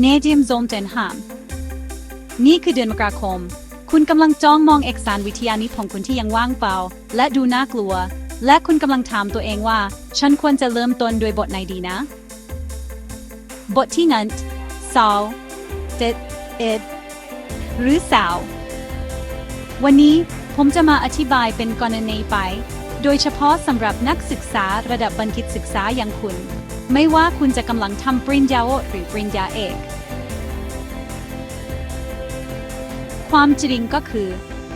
เนเดียมโซมเจนหามนี่คือเดือนมกราคม คุณกำลังจ้องมองเอกสารวิทยานิพของคุณที่ยังว่างเปล่า และดูน่ากลัว และคุณกำลังถามตัวเองว่า ฉันควรจะเริ่มต้นด้วยบทไหนดีนะ บทที่นั้นสาวเจ็ดเอ็ดหรือสาว วันนี้ผมจะมาอธิบายเป็นกรณีไป โดยเฉพาะสำหรับนักศึกษาระดับบัณฑิตศึกษาอย่างคุณ ไม่ว่าคุณจะกำลังทำปริญญาโทหรือปริญญาเอก ความจริงก็คือ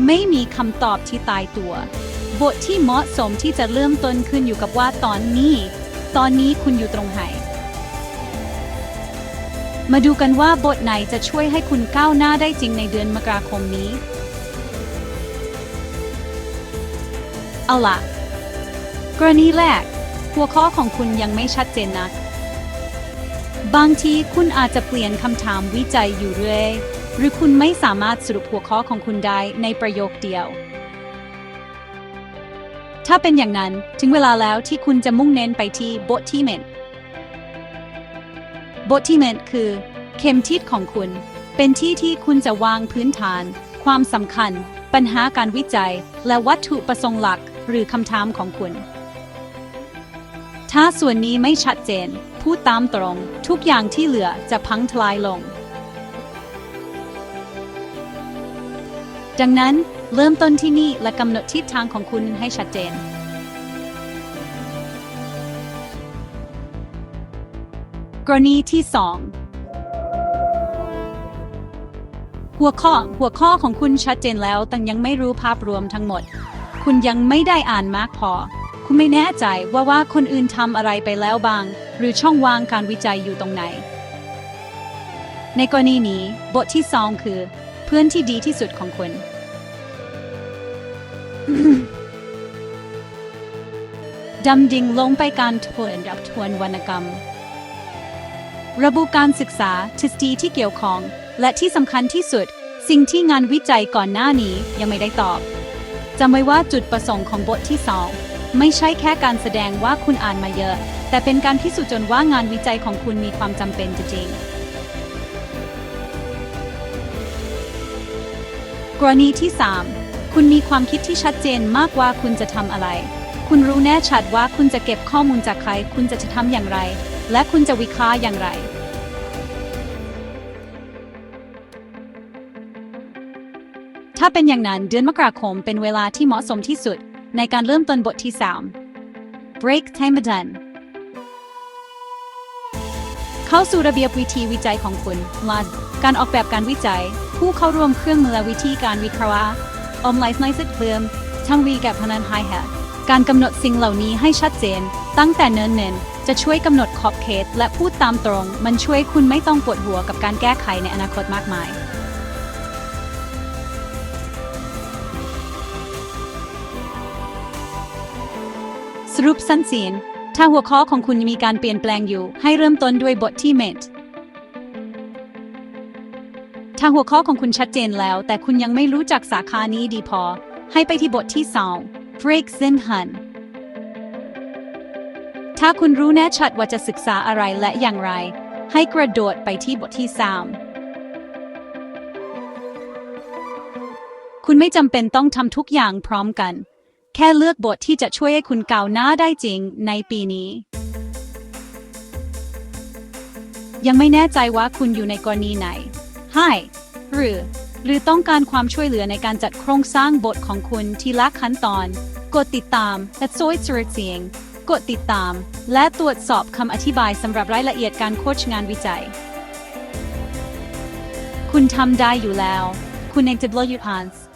ไม่มีคำตอบที่ตายตัว บทที่เหมาะสมที่จะเริ่มต้นขึ้นอยู่กับว่าตอนนี้ ตอนนี้คุณอยู่ตรงไหน มาดูกันว่าบทไหนจะช่วยให้คุณก้าวหน้าได้จริงในเดือนมกราคมนี้ เอาล่ะ กรณีแรก หัวข้อของคุณยังไม่ชัดเจนนัก บางทีคุณอาจจะเปลี่ยนคำถามวิจัยอยู่เรื่อย หรือคุณไม่สามารถสรุปหัวข้อของคุณได้ในประโยคเดียว ถ้าเป็นอย่างนั้นถึงเวลาแล้วที่คุณจะมุ่งเน้นไปที่บทที่เมนบทที่เมนคือ เข็มทิศของคุณ เป็นที่ที่คุณจะวางพื้นฐาน ความสำคัญ ปัญหาการวิจัย และวัตถุประสงค์หลักหรือคำถามของคุณ ถ้าส่วนนี้ไม่ชัดเจน พูดตามตรง ทุกอย่างที่เหลือจะพังทลายลง ดังนั้นเริ่มต้นที่นี่และกำหนดทิศทางของคุณให้ชัดเจน กรณีที่ 2 หัวข้อหัวข้อของคุณชัดเจนแล้วแต่ยังไม่รู้ภาพรวมทั้งหมด คุณยังไม่ได้อ่านมากพอ คุณไม่แน่ใจว่าว่าคนอื่นทำอะไรไปแล้วบ้าง หรือช่องว่างการวิจัยอยู่ตรงไหน ในกรณีนี้บทที่2คือ เพื่อนที่ดีที่สุดของคุณดำดิ่งลงไปการทวนรับทวนวรรณกรรม ระบุการศึกษาทฤษฎีที่เกี่ยวข้อง และที่สำคัญที่สุด สิ่งที่งานวิจัยก่อนหน้านี้ยังไม่ได้ตอบจำไว้ว่าจุดประสงค์ของบทที่2 ไม่ใช่แค่การแสดงว่าคุณอ่านมาเยอะ แต่เป็นการพิสูจน์จนว่างานวิจัยของคุณมีความจำเป็นจริงกรณีที่ 3 คุณมีความคิดที่ชัดเจนมากว่าคุณจะทำอะไร คุณรู้แน่ชัดว่าคุณจะเก็บข้อมูลจากใคร คุณจะทำอย่างไร และคุณจะวิเคราะห์อย่างไร ถ้าเป็นอย่างนั้นเดือนมกราคมเป็นเวลาที่เหมาะสมที่สุด ในการเริ่มต้นบทที่ 3 Break Time Done เข้าสู่ระเบียบวิธีวิจัยของคุณลาการออกแบบการวิจัย ผู้เข้าร่วมเครื่องมือและวิธีการวิเคราะห์อมไลฟ์ไนซ์เพิ่มทั้งวีกับพนันไฮแฮการกำหนดสิ่งเหล่านี้ให้ชัดเจน ตั้งแต่เนิ่นๆจะช่วยกำหนดขอบเขต และพูดตามตรง มันช่วยคุณไม่ต้องปวดหัวกับการแก้ไขในอนาคตมากมาย รุปสั้นสีนถ้าหัวข้อของคุณมีการเปลี่ยนแปลงอยู่ ให้เริ่มต้นด้วยบทที่เมทถ้าหัวข้อของคุณชัดเจนแล้ว แต่คุณยังไม่รู้จักสาขานี้ดีพอ ให้ไปที่บทที่2 Break Sin Hun ถ้าคุณรู้แน่ชัดว่าจะศึกษาอะไรและอย่างไร ให้กระโดดไปที่บทที่3คุณไม่จำเป็นต้องทำทุกอย่างพร้อมกัน ค่เลือกบทที่จะช่วยให้คุณก้าวหน้าได้จริงในปีนี้ ยังไม่แน่ใจว่าคุณอยู่ในกรณีไหนให้หรือ หรือต้องการความช่วยเหลือในการจัดโครงสร้างบทของคุณทีละขั้นตอน กดติดตามและซอยสุรเสียงกดติดตาม และตรวจสอบคำอธิบายสำหรับรายละเอียดการโคชงานวิจัย คุณทำได้อยู่แล้ว คุณเองจะบล็อยูพานส์